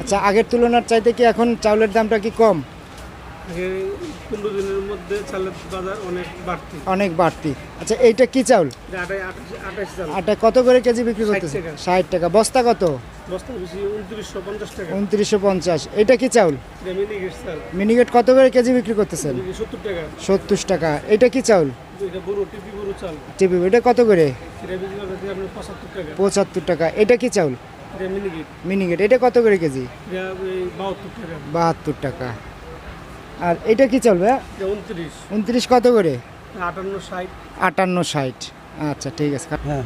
আচ্ছা আগের তুলনার চাইতে কি এখন চাউলের দামটা কি কম? পনেরো দিনের মধ্যে চালের বাজার অনেক বাড়তি। অনেক বাড়তি। আচ্ছা এইটা কি চাউল? আটা কত করে কেজি বিক্রি করতেছে? ষাট টাকা। বস্তা কত? উনত্রিশশো পঞ্চাশ এটা কি চাউল? কত করে কেজি বিক্রি করতেছেন? সত্তর টাকা। এটা কি চাউল? টিপি এটা কত করে? পঁচাত্তর টাকা। এটা কি চাউল? মিনিকেট এটা কত করে কেজি? বাহাত্তর টাকা। আর এটা কি চলবে? উনত্রিশ কত করে? আটান্ন ষাট। আটান্ন ষাট। আচ্ছা ঠিক আছে। হ্যাঁ।